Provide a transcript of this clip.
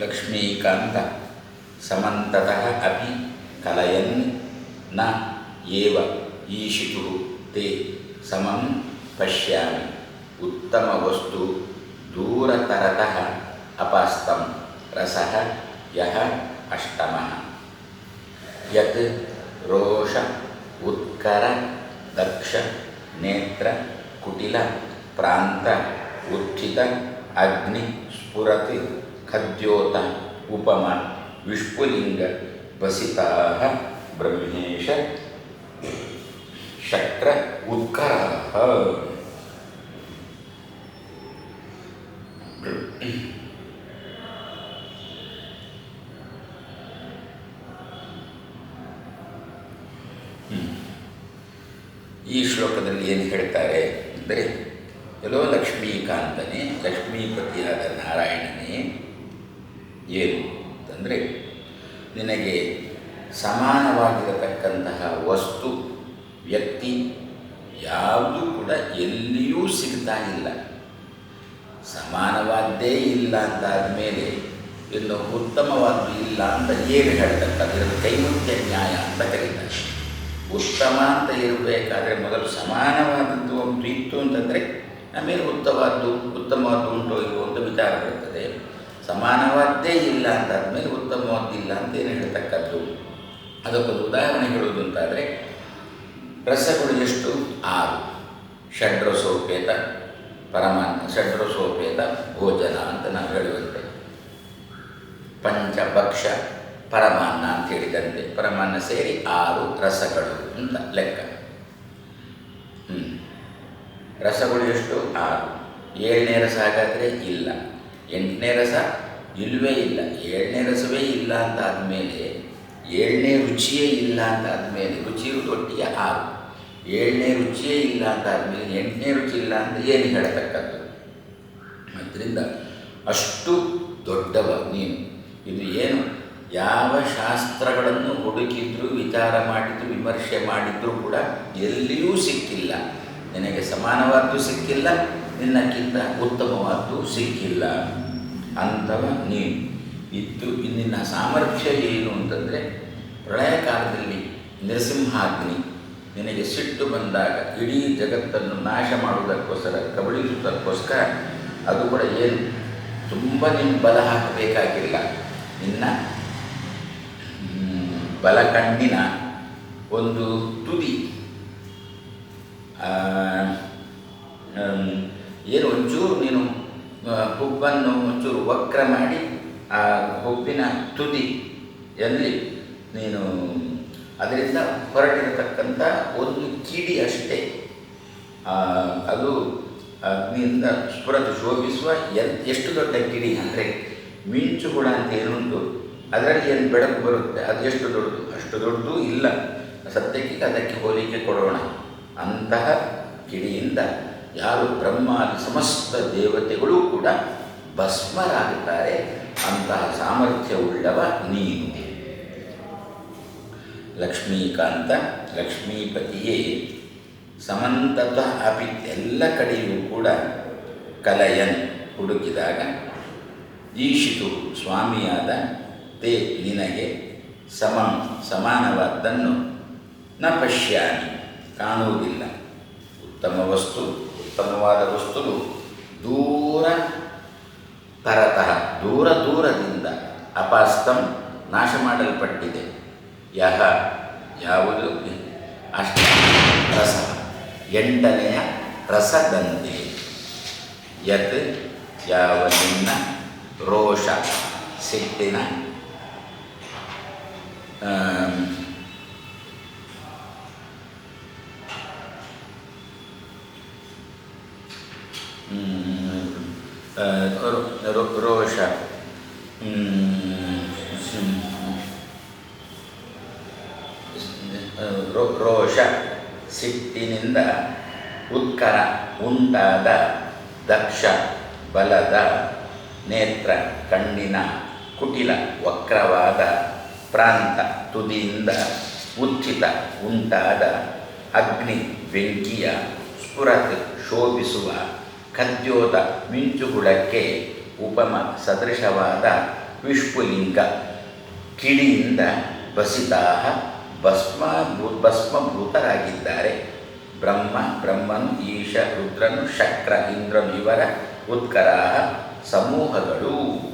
ಲಕ್ಷ್ಮೀಕಾಂತ ಸಮಂತತಃ ಅಪಿ ಕಲಯನ್ನ ಏವ ಈಶಿತು ತೇ ಸಮಂ ಪಶ್ಯಾಮಿ ಉತ್ತಮ ವಸ್ತು ದೂರತರತಃ ಅಪಾಸ್ತಂ ರಸಃ ಯಹ ಅಷ್ಟಮಃ ಯತ್ ರೋಷ ಉತ್ಕರ ದಕ್ಷ ನೇತ್ರ ಕುಟಿಲ ಪ್ರಾಂತ ಉತ್ಥಿತ ಅಗ್ನಿ ಸ್ಫುರತಿ ಖದ್ಯೋತ ಉಪಮ ವಿಷ್ಪುಲಿಂಗ ಬಸಿತಾ ಬ್ರಹ್ಮೇಶ ಶಕ್ರ ಉತ್ಕರ ಈ ಶ್ಲೋಕದಲ್ಲಿ ಏನು ಹೇಳ್ತಾರೆ ಅಂದರೆ, ಎಲ್ಲೋ ಲಕ್ಷ್ಮೀಕಾಂತನೇ, ಲಕ್ಷ್ಮೀಪತಿಯಾದ ನಾರಾಯಣನೇ ಏನು ಅಂತಂದರೆ, ನಿನಗೆ ಸಮಾನವಾಗಿರತಕ್ಕಂತಹ ವಸ್ತು, ವ್ಯಕ್ತಿ ಯಾವುದೂ ಕೂಡ ಎಲ್ಲಿಯೂ ಸಿಗ್ತಾ ಇಲ್ಲ. ಸಮಾನವಾದ್ದೇ ಇಲ್ಲ ಅಂತಾದ ಮೇಲೆ ಇನ್ನು ಉತ್ತಮವಾದ್ದು ಇಲ್ಲ ಅಂತ ಏನು ಹೇಳ್ತಕ್ಕಂಥ ಇದನ್ನು ಕೈಮುಖ್ಯ ನ್ಯಾಯ ಅಂತ ಕರೀತಾರೆ. ಉತ್ತಮ ಅಂತ ಇರಬೇಕಾದ್ರೆ ಮೊದಲು ಸಮಾನವಾದದ್ದು ಒಂದು ಇತ್ತು ಅಂತಂದರೆ, ಆಮೇಲೆ ಉತ್ತಮವಾದ್ದು ಉತ್ತಮವಾದ್ದು ಉಂಟು ಇರುವಂಥ ವಿಚಾರ ಬರ್ತದೆ. ಸಮಾನವಾದ್ದೇ ಇಲ್ಲ ಅಂತಾದ್ಮೇಲೆ ಉತ್ತಮವಾದ್ದಿಲ್ಲ ಅಂತ ಏನು ಹೇಳ್ತಕ್ಕದ್ದು? ಅದಕ್ಕೊಂದು ಉದಾಹರಣೆ ಹೇಳುವುದು ಅಂತಾದರೆ ರಸಗಳು ಎಷ್ಟು? ಆರು. ಷಡ್ರಸೋಪೇತ ಪರಮಾನ್ನ ಷಡ್ರಸೋಪೇತ, ಭೋಜನ ಅಂತ ನಾವು ಹೇಳುವಂತೆ. ಪಂಚಭಕ್ಷ, ಪರಮಾನ್ನ ಅಂತ ಹೇಳಿದಂತೆ. ಪರಮಾನ್ನ ಸೇರಿ ಆರು ರಸಗಳು ಅಂತ ಲೆಕ್ಕ. ರಸಗಳು ಎಷ್ಟು? ಆರು. ಏಳನೇ ರಸ ಹಾಗಾದರೆ ಇಲ್ಲ. ಎಂಟನೇ ರಸ ಇಲ್ಲವೇ ಇಲ್ಲ, ಏಳನೇ ರಸವೇ ಇಲ್ಲ ಅಂತ ಆದಮೇಲೆ ಏಳನೇ ರುಚಿಯೇ ಇಲ್ಲ ಅಂತ ಆದಮೇಲೆ ರುಚಿ ಒಟ್ಟಿಗೆ ಆರು ಏಳನೇ ರುಚಿಯೇ ಇಲ್ಲ ಅಂತ ಆದಮೇಲೆ ಎಂಟನೇ ರುಚಿ ಇಲ್ಲ ಅಂತ ಏನು ಹೇಳತಕ್ಕದ್ದು? ಅದರಿಂದ ಅಷ್ಟು ದೊಡ್ಡವ ನೀನು. ಇದು ಏನು? ಯಾವ ಶಾಸ್ತ್ರಗಳನ್ನು ಹುಡುಕಿದ್ರು, ವಿಚಾರ ಮಾಡಿದ್ರು, ವಿಮರ್ಶೆ ಮಾಡಿದರೂ ಕೂಡ ಎಲ್ಲಿಯೂ ಸಿಕ್ಕಿಲ್ಲ. ನಿನಗೆ ಸಮಾನವಾದ್ದು ಸಿಕ್ಕಿಲ್ಲ ನಿನ್ನಕ್ಕಿಂತ ಉತ್ತಮವಾದ್ದು ಸಿಕ್ಕಿಲ್ಲ. ಅಂಥವ ನೀನು. ಇತ್ತು ನಿನ್ನ ಸಾಮರ್ಥ್ಯ ಏನು ಅಂತಂದರೆ, ಪ್ರಳಯ ಕಾಲದಲ್ಲಿ ನರಸಿಂಹಾಗ್ನಿ ನಿನಗೆ ಸಿಟ್ಟು ಬಂದಾಗ ಇಡೀ ಜಗತ್ತನ್ನು ನಾಶ ಮಾಡುವುದಕ್ಕೋಸ್ಕರ, ಕಬಳಿಸುವುದಕ್ಕೋಸ್ಕರ ಅದು ಕೂಡ ಏನು? ತುಂಬ ನಿಮ್ಮ ಬಲ ಹಾಕಬೇಕಾಗಿಲ್ಲ. ನಿನ್ನ ಬಲ ಬಲಕಣ್ಣಿನ ಒಂದು ತುದಿ ಏನು ಒಂಚೂರು ನೀನು ಹುಬ್ಬನ್ನು ಒಂಚೂರು ವಕ್ರ ಮಾಡಿ, ಆ ಹುಬ್ಬಿನ ತುದಿ ಎಲ್ಲಿ ನೀನು ಅದರಿಂದ ಹೊರಟಿರತಕ್ಕಂಥ ಒಂದು ಕಿಡಿ ಅಷ್ಟೇ. ಅದು ಅಗ್ನಿಯಿಂದ ಸ್ಫುರದ ಶೋಭಿಸುವ ಎಷ್ಟು ದೊಡ್ಡ ಕಿಡಿ ಅಂದರೆ ಮಿಂಚು ಹುಳ ಅಂತ ಏನುಂಟು, ಅದರಲ್ಲಿ ಏನು ಬೆಳಕು ಬರುತ್ತೆ, ಅದು ಎಷ್ಟು ದೊಡ್ಡದು? ಅಷ್ಟು ದೊಡ್ಡದು ಇಲ್ಲ. ಸದ್ಯಕ್ಕೆ ಅದಕ್ಕೆ ಹೋಲಿಕೆ ಕೊಡೋಣ. ಅಂತಹ ಕಿಡಿಯಿಂದ ಯಾರು ಬ್ರಹ್ಮಾದಿ ಸಮಸ್ತ ದೇವತೆಗಳು ಕೂಡ ಭಸ್ಮರಾಗುತ್ತಾರೆ, ಅಂತಹ ಸಾಮರ್ಥ್ಯವುಳ್ಳವ ನೀನು. ಲಕ್ಷ್ಮೀಕಾಂತ, ಲಕ್ಷ್ಮೀಪತಿಯೇ ಸಮಂತತ ಅಪಿ ಎಲ್ಲ ಕಡೆಯೂ ಕೂಡ ಕಲಯನ್ ಹುಡುಕಿದಾಗ ಈಶಿತು ಸ್ವಾಮಿಯಾದ ತೇ ನಿನಗೆ ಸಮ ಸಮಾನವಾದ್ದನ್ನು ನ ಪಶ್ಯಾಮಿ ಕಾಣುವುದಿಲ್ಲ. ಉತ್ತಮ ವಸ್ತು. ಉತ್ತಮವಾದ ವಸ್ತು ದೂರ ತರತಃ, ದೂರ ದೂರದಿಂದ ಅಪಾಸ್ತಂ ನಾಶ ಮಾಡಲ್ಪಟ್ಟಿದೆ ಯಹ ಯಾವುದು? ಅಷ್ಟ ರಸ. ಎಂಟನೆಯ ರಸದಂತೆ ಯತ್ ಯಾವ ನಿನ್ನ ರೋಷ, ಸಿಟ್ಟಿನ ರೋಷ ರೋಷ ಸಿಟ್ಟಿನಿಂದ ಉತ್ಕರ ಉಂಟಾದ ದಕ್ಷ ಬಲದ ನೇತ್ರ ಕಣ್ಣಿನ ಕುಟಿಲ ವಕ್ರವಾದ ಪ್ರಾಂತ ತುದಿಯಿಂದ ಉಚ್ಚಿತ ಉಂಟಾದ ಅಗ್ನಿ ಬೆಂಕಿಯ ಸ್ಫುರತ್ ಶೋಭಿಸುವ ಖದ್ಯೋತ ಮಿಂಚುಗುಳಕ್ಕೆ ಉಪಮ ಸದೃಶವಾದ ವಿಷ್ಪುಲಿಂಗ. ಕಿಡಿಯಿಂದ ಬಸಿತಾ ಭಸ್ಮ ಭಸ್ಮಭೂತರಾಗಿದ್ದಾರೆ. ಬ್ರಹ್ಮ, ಬ್ರಹ್ಮನು ಈಶ, ರುದ್ರನು ಶಕ್ರ, ಇಂದ್ರನು ಇವರ ಉತ್ಕರ ಸಮೂಹಗಳು.